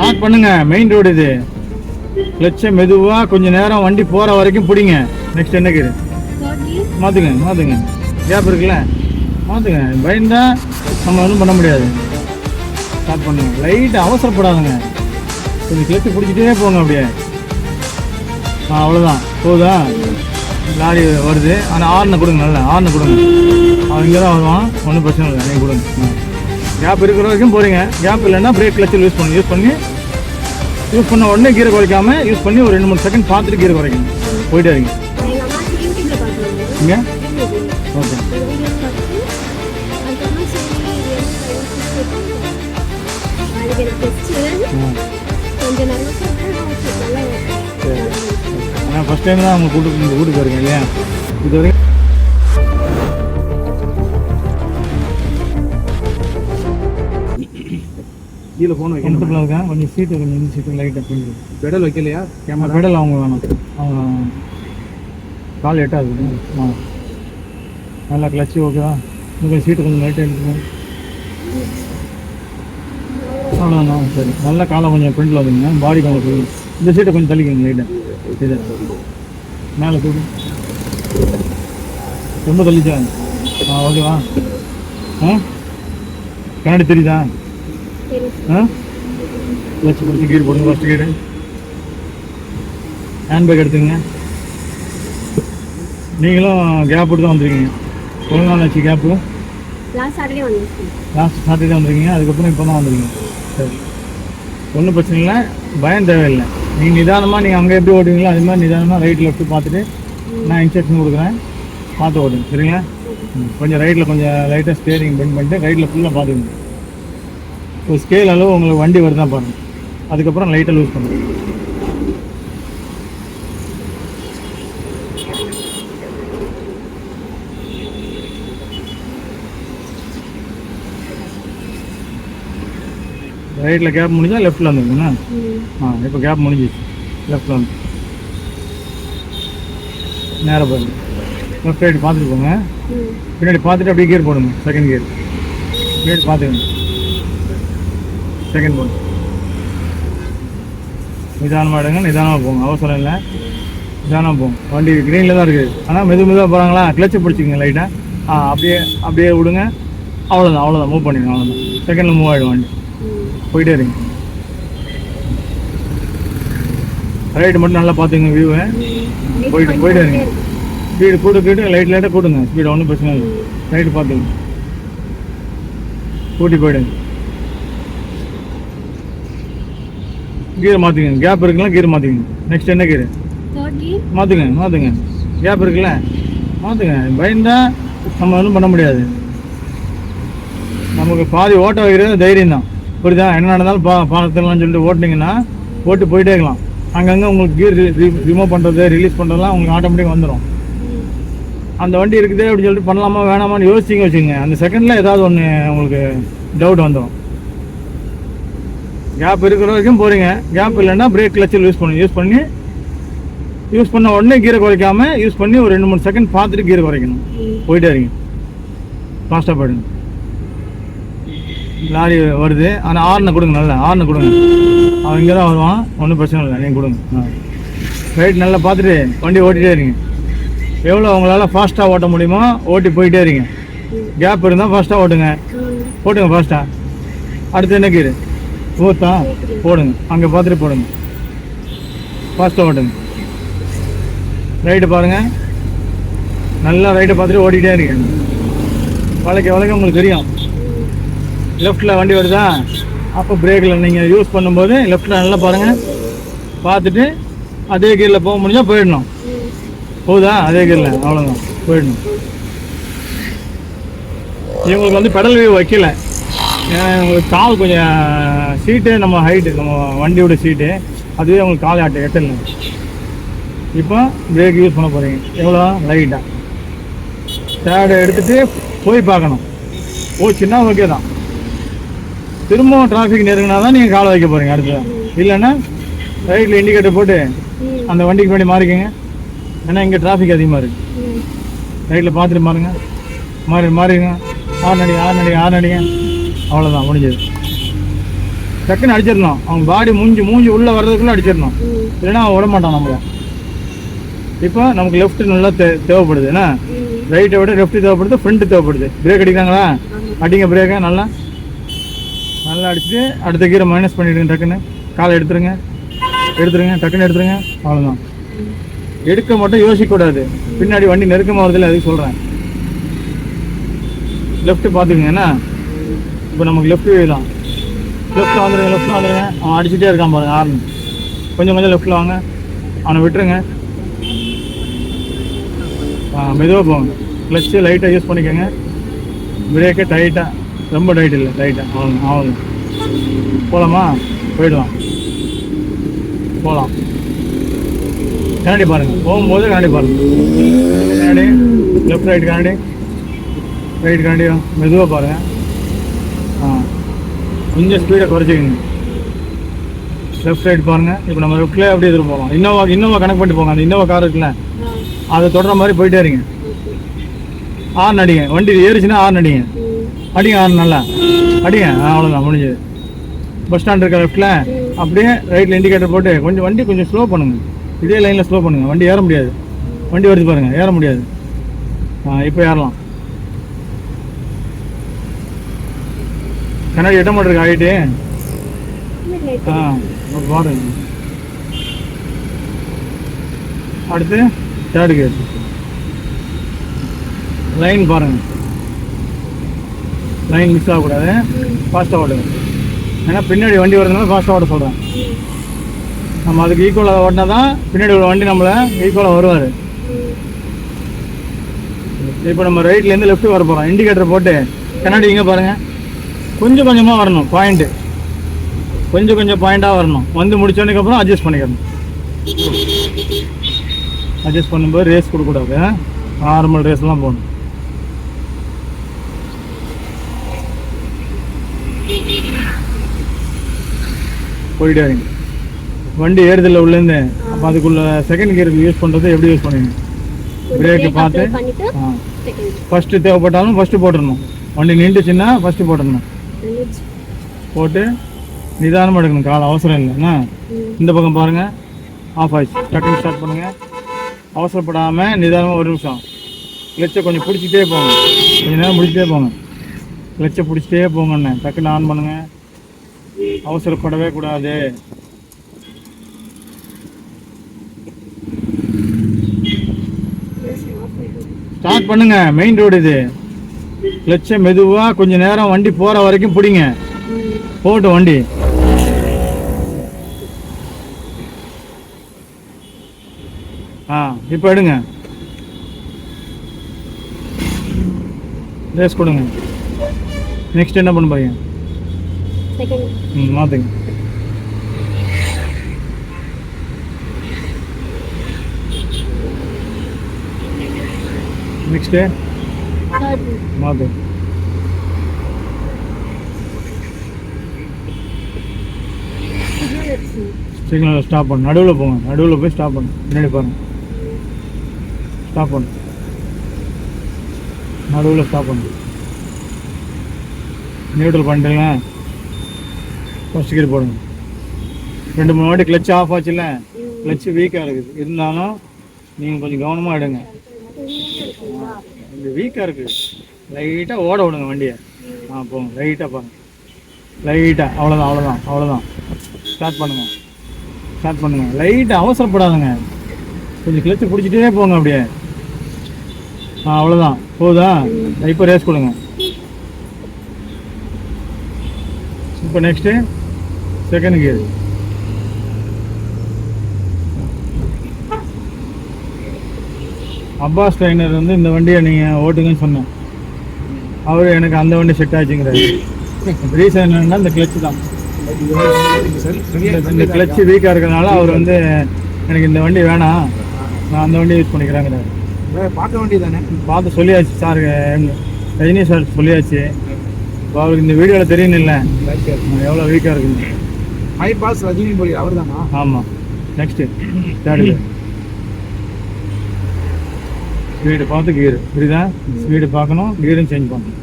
Start பண்ணுங்க main road இது. கிளச்சை மெதுவாக கொஞ்சம் நேரம் வண்டி போகிற வரைக்கும் பிடிங்க. நெக்ஸ்ட் என்ன மாற்றுங்க மாற்றுங்க கேப் இருக்குல்ல? மாற்றுங்க பயந்தா நம்ம ஒன்றும் பண்ண முடியாது. ஸ்டார்ட் பண்ணுங்க. லைட்டாக அவசரப்படாதுங்க. கொஞ்சம் கிளச்சு பிடிச்சிட்டே போங்க அப்படியே. ஆ அவ்வளோதான் போதா? லாரி வருது. ஆனால் ஆறுனை கொடுங்க நல்லா. ஆறுனை கொடுங்க. அவன் இங்கே தான் வருவான். ஒன்றும் பிரச்சனை இல்லை. நீங்கள் கொடுங்க. கேப் இருக்கிற வரைக்கும் போகிறீங்க கேப் இல்லைன்னா பிரேக் கிளச்சில் யூஸ் பண்ணி. யூஸ் பண்ணி யூஸ் பண்ண உடனே கீரை குறைக்காம யூஸ் பண்ணி ஒரு ரெண்டு மூணு செகண்ட் பார்த்துட்டு கீரை குறைக்கணும். போயிட்டே இருங்க. இங்கே ஓகே ஆனால் ஃபஸ்ட் டைம் தான் அவங்க கூட்டு வீட்டுக்கு வரீங்க இல்லையா? இது வரைக்கும் கீழே ஃபோன் வைக்கணும்? கம்ஃபர்டபுளாக இருக்கா கொஞ்சம் சீட்டு கொஞ்சம் இந்த சீட்டு லைட்டாக கொஞ்சம் பெடல் வைக்கலையா? கேமரா பெடல் அவங்க வேணும். அவங்க கால் எட்டாது ஆ. நல்லா கிளச்சு ஓகேவா இன்னும் சீட்டு கொஞ்சம் லைட்டாக எடுத்துக்கோங்க அவ்வளோதான் சரி. நல்லா காலை கொஞ்சம் ஃப்ரண்டில் வந்துங்க பாடி கொஞ்சம் இந்த சீட்டை கொஞ்சம் தள்ளிக்கோங்க லைட்டாக இது. மேலே தூக்கு. ரொம்ப தள்ளிச்சா? ஆ ஓகேவா ஆ? கண்ணாடி தெரியுதா? கிளச்சு பிடிச்சி கீர் போடுங்க ஃபஸ்ட் கீரு ஹேண்ட் பேக் எடுத்துங்க நீங்களும் கேப் தான் வந்துருக்கீங்க. ஒரு நாள் ஆச்சு கேப்பு லாஸ்ட் சாட்டர்டே வந்து லாஸ்ட் சாட்டர்டே வந்துருக்கீங்க. அதுக்கப்புறம் இப்போ தான் வந்துருக்கீங்க. சரி. ஒன்றும் பிரச்சனை இல்லை. பயம் தேவையில்லை. நீங்கள் நிதானமாக நீங்கள் அங்கே எப்படி ஓடுவீங்களோ அது மாதிரி நிதானமாக ரைட் லெஃப்ட் பார்த்துட்டு நான் இன்ஸ்ட்ரக்ஷன் கொடுக்குறேன். பார்த்து ஓடுங்க சரிங்களா? கொஞ்சம் ரைட்டில் கொஞ்சம் லைட்டாக ஸ்டேரிங் பெண்ட் பண்ணிட்டு ரைட்டில் ஃபுல்லாக பார்த்துக்கணும் ஒரு ஸ்கேல் அளவு உங்களுக்கு வண்டி வருதான் பாருங்க. அதுக்கப்புறம் லைட்டாக லூஸ் பண்ணுங்க ரைட்டில் கேப் முடிஞ்சா லெஃப்ட்டில் வந்துருக்குண்ணா ஆ இப்போ கேப் முடிஞ்சிச்சு லெஃப்ட்டில் வந்து நேராக பாருங்க. லெஃப்ட் ரைட் பார்த்துட்டு போங்க. பின்னாடி பார்த்துட்டு அப்படியே கியர் போடுங்க செகண்ட் கியர் பின்னாடி பார்த்துக்கங்க செகண்ட் போன் நிதானமாக எடுங்க நிதானமாக போங்க. அவசரம் இல்லை. நிதானமாக போங்க. வண்டி க்ரீனில் தான் இருக்குது ஆனால் மெது மெதுவாக போகிறாங்களா கிளச்சை பிடிச்சிக்கங்க லைட்டாக ஆ. அப்படியே அப்படியே விடுங்க. அவ்வளோதான் அவ்வளோதான் மூவ் பண்ணிடுங்க அவ்வளோதான் செகண்டில் மூவ் ஆகிடும் வண்டி. போயிட்டே இருங்க. ரைட்டு மட்டும் நல்லா பார்த்துங்க வியூவை போயிட்டு போயிட்டே இருங்க. ஸ்பீடு கூட கேட்டு லைட் லைட்டாக கூட்டுங்க. ஸ்பீடு ஒன்றும் பிரச்சனை இல்லை. ரைட்டு பார்த்துங்க கூட்டி போயிடுங்க. கீரை மாற்றிங்க கேப் இருக்குல்ல கீரை மாற்றிங்க நெக்ஸ்ட் என்ன கீரை? மாற்றுங்க மாற்றுங்க கேப் இருக்குல்ல? மாற்றுங்க பயந்தா நம்ம ஒன்றும் பண்ண முடியாது. நமக்கு பாதி ஓட்ட வைக்கிறது தைரியம் தான் புரியுதா? என்ன நடந்தாலும் பா பார்த்துக்கலாம்னு சொல்லிட்டு ஓட்டுனீங்கன்னா ஓட்டு போயிட்டே இருக்கலாம். அங்கங்கே உங்களுக்கு கீர் ரிமூவ் பண்ணுறது ரிலீஸ் பண்ணுறதுலாம் உங்களுக்கு ஆட்டோமேட்டிக்காக வந்துடும் அந்த வண்டி இருக்குது அப்படின்னு சொல்லிட்டு பண்ணலாமா வேணாமான்னு யோசிச்சிங்க வச்சுங்க அந்த செகண்டில் ஏதாவது ஒன்று உங்களுக்கு டவுட் வந்துடும் கேப் இருக்கிற வரைக்கும் போகிறீங்க கேப் இல்லைன்னா பிரேக் கிளச்சில் யூஸ் பண்ணி. யூஸ் பண்ணி யூஸ் பண்ண உடனே கீரை குறைக்காம யூஸ் பண்ணி ஒரு ரெண்டு மூணு செகண்ட் பார்த்துட்டு கீரை குறைக்கணும். போயிட்டே இருங்க. ஃபாஸ்ட்டாக போயிடுங்க. லாரி வருது. ஆனால் ஆர்னை கொடுங்க நல்லா. ஆர்னை கொடுங்க. அவன் இங்கே தான் வருவான். ஒன்றும் பிரச்சனை இல்லை. நீங்கள் கொடுங்க. ஆ. ரைட் நல்லா பார்த்துட்டு வண்டி ஓட்டிகிட்டே இருங்க. எவ்வளோ உங்களால் ஃபாஸ்ட்டாக ஓட்ட முடியுமோ ஓட்டி போயிட்டே இருங்க. கேப் இருந்தால் ஃபாஸ்ட்டாக ஓட்டுங்க. ஓட்டுங்க ஃபாஸ்ட்டாக அடுத்து என்ன கீரு? ஓத்தா போடுங்க. அங்கே பார்த்துட்டு போடுங்க. ஃபாஸ்ட்டாக ஓட்டுங்க. ரைட்டு பாருங்கள் நல்லா ரைட்டை பார்த்துட்டு ஓடிக்கிட்டே இருக்கேன் வளைக்க வளைக்க உங்களுக்கு தெரியும். லெஃப்ட்டில் வண்டி வருதா? அப்போ பிரேக்கில் நீங்கள் யூஸ் பண்ணும்போது லெஃப்ட்டில் நல்லா பாருங்கள் பார்த்துட்டு அதே கீரில் போக முடிஞ்சால் போயிடணும். போகுதா? அதே கீரில் அவ்வளோதான் போயிடணும். இவங்களுக்கு வந்து பெடல் வியூ வைக்கல. ஏன்னா உங்களுக்கு கால் கொஞ்சம் சீட்டு நம்ம ஹைட்டு நம்ம வண்டியோட சீட்டு அதுவே உங்களுக்கு கால் ஆட்டு எட்டல இப்போ பிரேக் யூஸ் பண்ண போகிறீங்க எவ்வளோ? லைட்டாக தேர்டு எடுத்துகிட்டு போய் பார்க்கணும். போச்சுன்னா ஓகே தான். திரும்பவும் டிராஃபிக் நெருங்கினா தான் நீங்கள் காலை வைக்க போகிறீங்க அடுத்து. இல்லைன்னா ரைட்டில் இண்டிகேட்டர் போட்டு அந்த வண்டிக்கு முன்னாடி மாறிக்கங்க. ஏன்னா இங்கே டிராஃபிக் அதிகமாக இருக்குது ரைட்டில் பார்த்துட்டு மாறுங்க. மாறி மாறிங்க ஆறு நடி ஆறு நடி ஆறு நடிங்க. அவ்வளோதான் முடிஞ்சது. டக்குன்னு அடிச்சிடணும். அவங்க பாடி மூஞ்சி மூஞ்சி உள்ளே வர்றதுக்குள்ளே அடிச்சிடணும். இல்லைன்னா அவன் விட மாட்டான் நம்மள. இப்போ நமக்கு லெஃப்ட் நல்லா தே தேவைப்படுது. என்ன? ரைட்டை விட லெஃப்ட் தேவைப்படுது ஃப்ரண்ட் தேவைப்படுது. பிரேக் அடிக்கிறாங்களா? அடிங்க பிரேக்கை நல்லா நல்லா அடிச்சுட்டு அடுத்த கீரை மைனஸ் பண்ணிவிடுங்க டக்குன்னு. காலை எடுத்துருங்க. எடுத்துருங்க டக்குன்னு எடுத்துருங்க. அவ்வளோதான் எடுக்க மட்டும் யோசிக்கக்கூடாது. பின்னாடி வண்டி நெருக்கமாக வருதுல்ல அதுக்கு சொல்கிறேன் லெஃப்ட்டு பார்த்துக்குங்க என்ன? இப்போ நமக்கு லெஃப்ட் தான் லெஃப்ட்டில் வந்துடுங்க லெஃப்ட்டில் வந்துடுங்க அவன் அடிச்சுட்டே இருக்கான் பாருங்க ஆர்ன் கொஞ்சம் கொஞ்சம் லெஃப்ட்டில் வாங்க. அவனை விட்டுருங்க. மெதுவாக போங்க. கிளச்சு லைட்டாக யூஸ் பண்ணிக்கோங்க. பிரேக்கை டைட்டாக ரொம்ப டைட் இல்லை டைட்டாக ஆகுங்க ஆகுங்க போகலாமா போயிடலாம். போகலாம் கண்ணாடி பாருங்கள் போகும்போது கண்ணாடி பாருங்கள் கண்ணாடி. லெஃப்ட் ரைட் கண்ணாடி. ரைட் கண்ணாடி மெதுவாக பாருங்கள் கொஞ்சம் ஸ்பீடை குறைச்சிக்கங்க. லெஃப்ட் ரைட் பாருங்க. இப்போ நம்ம லெஃப்ட்லேயே அப்படியே எதிர்ப்பு போகலாம் இன்னோவா இன்னோவா கனெக்ட் பண்ணிட்டு போங்க. அந்த இன்னோவா கார் இருக்குல்ல? அதை தொடர மாதிரி போயிட்டே இருங்க. ஆர்ன் அடிங்க. வண்டி ஏறிச்சுன்னா ஆர்ன் அடிங்க. அடிங்க ஆர்ன் நல்லா. அடிங்க. ஆ, அவ்வளோதான் முடிஞ்சது. பஸ் ஸ்டாண்ட் இருக்க லெஃப்ட்டில் அப்படியே ரைட்டில் இண்டிகேட்டர் போட்டு கொஞ்சம் வண்டி கொஞ்சம் ஸ்லோ பண்ணுங்க. இதே லைனில் ஸ்லோ பண்ணுங்கள் வண்டி ஏற முடியாது. வண்டி வருது பாருங்கள் ஏற முடியாது. ஆ இப்போ ஏறலாம். மாட்டிருக்கு? ஆகிட்டு இல்லை ஆ இப்ப பாருங்க அடுத்து தேர்டு கேட் லைன் பாருங்க. லைன் மிஸ் ஆகக்கூடாது. ஃபாஸ்ட்டாக ஓடுங்க ஏன்னா பின்னாடி வண்டி வரதுனால ஃபாஸ்ட்டாக ஓட சொல்கிறேன் நம்ம அதுக்கு ஈக்குவலாக ஓட்டினா தான் பின்னாடி ஒரு வண்டி நம்மளை ஈக்குவலாக வருவார். இப்போ நம்ம ரைட்லேருந்து லெஃப்ட் வர போகிறோம் இண்டிகேட்டர் போட்டு கண்ணாடி இங்கே பாருங்கள் கொஞ்சம் கொஞ்சமாக வரணும் பாயிண்ட்டு கொஞ்சம் கொஞ்சம் பாயிண்டாக வரணும். வந்து முடிச்சோடனேக்கப்புறம் அட்ஜஸ்ட் பண்ணிக்கணும். அட்ஜஸ்ட் பண்ணும்போது ரேஸ் கொடுக்கக்கூடாது. நார்மல் ரேஸ்லாம் போகணும். போயிட்டே இருங்க. வண்டி ஏறுதில்ல உள்ளேருந்து அப்போ அதுக்குள்ள செகண்ட் கியருக்கு யூஸ் பண்ணுறது எப்படி யூஸ் பண்ணுவீங்க பிரேக்கு பார்த்து ஃபஸ்ட்டு தேவைப்பட்டாலும் ஃபஸ்ட்டு போட்டுடணும் வண்டி நின்றுச்சுன்னா ஃபஸ்ட்டு போட்டுடணும் போட்டு நிதானமாக எடுக்கணும். கால அவசரம் இல்லை. என்ன? இந்த பக்கம் பாருங்க. ஆஃப் ஆயிடுச்சு. டக்குன்னு ஸ்டார்ட் பண்ணுங்க. அவசரப்படாமல் நிதானமாக ஒரு நிமிஷம். கிளச்சை கொஞ்சம் பிடிச்சிட்டே போங்க. கொஞ்ச நேரம் பிடிச்சிட்டே போங்க. கிளச்சை பிடிச்சிட்டே போங்கண்ணே டக்குன்னு ஆன் பண்ணுங்க. அவசரப்படவே கூடாது. ஸ்டார்ட் பண்ணுங்க. மெயின் ரோடு இது. கிளச்சை மெதுவாக கொஞ்ச நேரம் வண்டி போகிற வரைக்கும் பிடிங்க. போகட்டும் வண்டி. ஆ இப்போ எடுங்க. ரேஸ் கொடுங்க. நெக்ஸ்ட் என்ன பண்ண போறீங்க? ம் மாற்றுங்க நெக்ஸ்ட்டு தேர்ட் சிக்னல் ஸ்டாப் பண்ணு. நடுவில் போங்க. நடுவில் போய் ஸ்டாப் பண்ணு. பின்னாடி பாருங்க. ஸ்டாப் பண்ணு. நடுவில் ஸ்டாப் பண்ணு. நியூட்ரல் பண்ணிட்டீங்களா? ஃபஸ்ட் கியர் போடுங்க. ரெண்டு மூணு வாட்டி கிளச் ஆஃப் ஆச்சுல்ல? கிளச் வீக்காக இருக்குது. இருந்தாலும் நீங்கள் கொஞ்சம் கவனமாக எடுங்க. இது வீக்காக இருக்குது லைட்டாக ஓட விடுங்க வண்டியை. ஆ போங்க. லைட்டாக பாருங்க. லைட்டாக அவ்வளோதான் அவ்வளோதான் அவ்வளோதான் ஸ்டார்ட் பண்ணுங்க. ஸ்டார்ட் பண்ணுங்க. லைட்டாக அவசரப்படாதுங்க. கொஞ்சம் கிளச்சு பிடிச்சிட்டே போங்க அப்படியே. ஆ அவ்வளோதான் போகுதா இப்போ ரேஸ் கொடுங்க. இப்போ next second gear Abbas trainer வந்து இந்த வண்டியை நீங்கள் ஓட்டுங்கன்னு சொன்னேன். அவர் எனக்கு அந்த வண்டி செட் ஆச்சுங்கிறாரு. ரீசன் என்னன்னா இந்த கிளச்சு தான். இந்த- கிளச்சு வீக்காக இருக்கிறதுனால அவர் வந்து எனக்கு இந்த வண்டி வேணாம். நான் அந்த வண்டி யூஸ் பண்ணிக்கிறேங்கிறாரு. பார்க்க வேண்டியதானே பார்த்து சொல்லியாச்சு சார் ரஜினி சார் சொல்லியாச்சு. இப்போ அவருக்கு இந்த வீடியோவில் தெரியணும்ல எவ்வளோ வீக்காக இருக்குன்னு. மை பாஸ் ரஜினி போய் அவர் தானா ஆமாம் நெக்ஸ்ட்டு தேர்டு ஸ்பீடு பார்த்து கீர் புரியுதா? ஸ்பீடு பார்க்கணும் கீரும் சேஞ்ச் பண்ணணும்.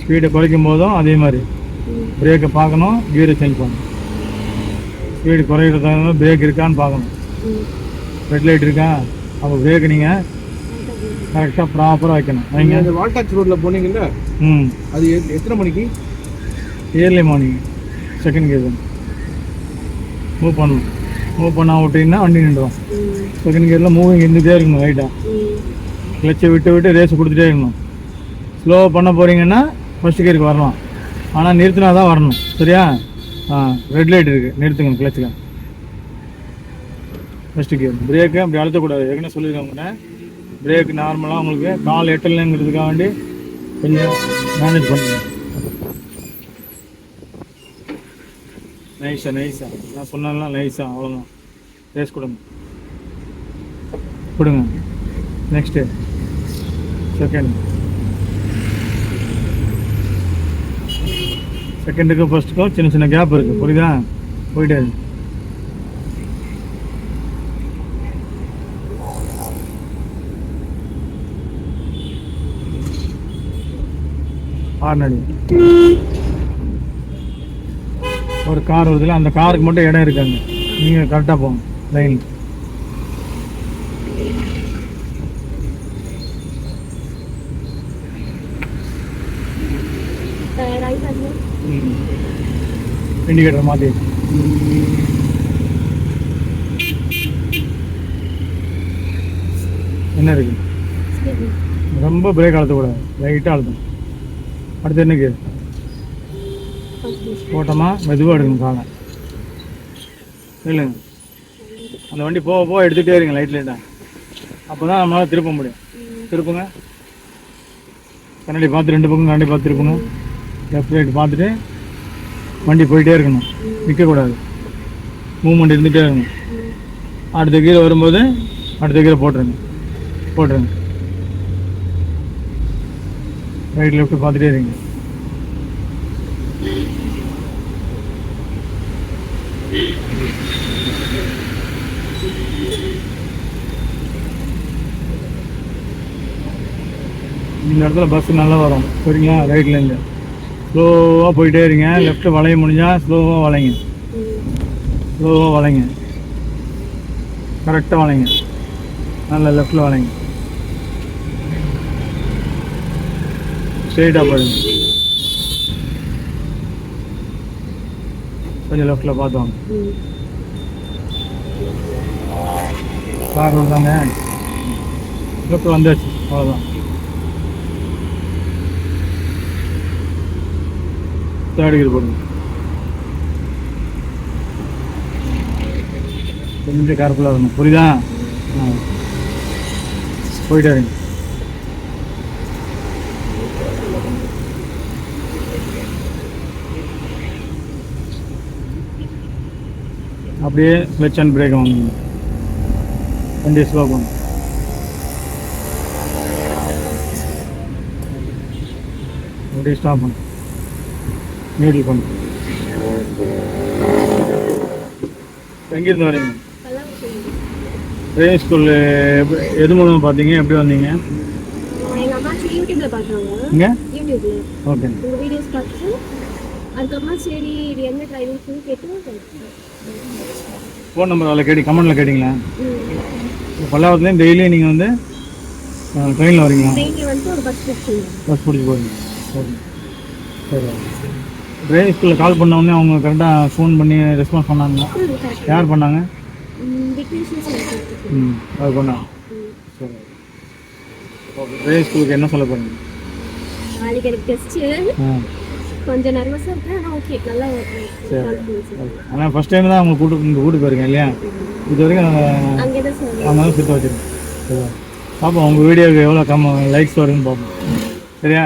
ஸ்பீடை குறைக்கும் போதும் அதே மாதிரி. பிரேக்கை பார்க்கணும் கியரை சேஞ்ச் பண்ணணும். ஸ்பீடு குறையிறதால பிரேக் இருக்கான்னு பார்க்கணும். ரெட் லைட் இருக்கா? அப்போ பிரேக் நீங்கள் கரெக்டாக ப்ராப்பராக வைக்கணும். நீங்க வைங்க. அந்த வால்டாக்ஸ் ரோட்ல போனீங்கல்ல ம். அது எத்தனை மணிக்கு? இயர்லி மார்னிங் செகண்ட் தான். மூவ் பண்ணணும். மூவ் பண்ணா விட்டீங்கன்னா வண்டி நின்றுடும். ம். செகண்ட் கியரில் மூவிங் இருந்துகிட்டே இருக்கணும் ரைட்டாக கிளச்சை விட்டு விட்டு ரேஸ் கொடுத்துட்டே இருக்கணும். ஸ்லோவாக பண்ண போகிறீங்கன்னா ஃபஸ்ட் கியருக்கு வரலாம். ஆனால் நிறுத்தினா தான் வரணும். சரியா? ஆ ரெட் லைட் இருக்குது நிறுத்துங்க கிளச்சில் ஃபஸ்ட்டு கியர் பிரேக்கு அப்படி அழுத்தக்கூடாது. ஏற்கனவே சொல்லியிருக்காங்க பிரேக் நார்மலாக உங்களுக்கு கால் எட்டலைங்கிறதுக்காக வேண்டி கொஞ்சம் மேனேஜ் பண்ணுங்க. நைஸா நைஸா நான் சொன்னாலாம் நைஸா அவ்வளோதான் ரேஸ் கொடுங்க. கொடுங்க. நெக்ஸ்ட்டு செகண்ட் செகண்டுக்கும் ஃபஸ்ட்டுக்கும் சின்ன சின்ன கேப் இருக்குது புரியுதா? போயிட்டு. ஒரு கார் வருதுல அந்த காருக்கு மட்டும் இடம் இருக்காங்க. நீங்கள் கரெக்டாக போங்க. லைன் ரைட் இண்டிகேட்டர் மாற்றி என்ன இருக்கு ரொம்ப பிரேக் அழுத்தக்கூடாது லைட்டாக அழுத்தணும் அடுத்து என்ன கேர் ஓட்டமாக மெதுவாக எடுக்கணும் காலை இல்லைங்க அந்த வண்டி போக போக எடுத்துகிட்டே இருங்க லைட் லைட்டாக அப்போ தான் நம்மளால் திருப்ப முடியும் திருப்புங்க கண்ணாடி பார்த்து ரெண்டு பக்கம் கண்ணாடி பார்த்து திருப்புங்க லெஃப்ட் ரைட் பார்த்துட்டு வண்டி போயிட்டே இருக்கணும். நிற்கக்கூடாது மூவ்மெண்ட் இருந்துகிட்டே இருக்கணும். அடுத்த கீரை வரும்போது அடுத்த கீரை போட்டுருங்க. போட்டுருங்க. ரைட் லெஃப்ட் பார்த்துட்டே இருங்க. இந்த இடத்துல பஸ் நல்லா வரும். சரிங்களா? ரைட்லேருந்து ஸ்லோவாக போயிட்டே இருங்க. லெஃப்ட் வளைய முடிஞ்சால் ஸ்லோவாக வளைங்க. ஸ்லோவாக வளைங்க. கரெக்டாக வளைங்க. நல்ல லெஃப்டில் வளைங்க. ஸ்ட்ரெயிட்டாக போயிடுங்க. கொஞ்சம் லெஃப்டில் பார்த்து வாங்க. கார் வருதாங்க லெஃப்ட் வந்தாச்சு. அவ்வளோதான் தேர்ட் கியர் போடுங்க கொஞ்சம் கேர்ஃபுல்லாக இருக்கணும் புரியுதா? போயிட்டாருங்க. இருங்க அப்படியே கிளச் அண்ட் பிரேக் வாங்கணும் வண்டியை ஸ்லோ பண்ணும் அப்படியே ஸ்டாப் பண்ணும் நியூட்ரல் பண்ணும் எங்கேருந்து வரீங்க? ட்ரைவிங் ஸ்கூல் எது மூலமாக பார்த்தீங்க? எப்படி வந்தீங்க? எங்கள் அம்மாச்சி யூடியூப்ல பார்த்தாங்க இங்கே யூடியூப்ல. ஓகே. உங்கள் வீடியோஸ் பார்த்துட்டு அதுக்கப்புறமா சரி இது என்ன டிரைவிங் சொல்லி கேட்டு ஃபோன் நம்பர் அதில் கேட்டி கமெண்டில் கேட்டிங்களா? ம். பல்லாவத்துலேயும் டெய்லியும் நீங்கள் வந்து ட்ரெயினில் வரீங்களா? ட்ரெயினில் வந்து ஒரு பஸ் பஸ் பிடிச்சி போகிறீங்க ஓகே. சரி டிரைவிங் ஸ்கூலில் கால் பண்ண உடனே அவங்க கரெக்டாக ஃபோன் பண்ணி ரெஸ்பான்ஸ் கரெக்ட் யார் பண்ணாங்க? சார் ம் அது பண்ணாங்க சரி. ஓகே டிரைவிங் ஸ்கூலுக்கு என்ன சொல்ல போகிறீங்க நாளைக்கு எனக்கு டெஸ்ட்டு கொஞ்சம் நர்வஸாக இருக்கேன் ஓகே நல்லா சரி. ஆனால் ஃபஸ்ட் டைம் தான் அவங்க கூட்டு இங்கே கூட்டு போயிருக்கேன் இல்லையா? இது வரைக்கும் சார். அவங்க தான் சுத்த வச்சிருக்கோம் சரியா பார்ப்போம் உங்கள் வீடியோக்கு எவ்வளோ கம் லைக்ஸ் வருதுன்னு பார்ப்போம் சரியா?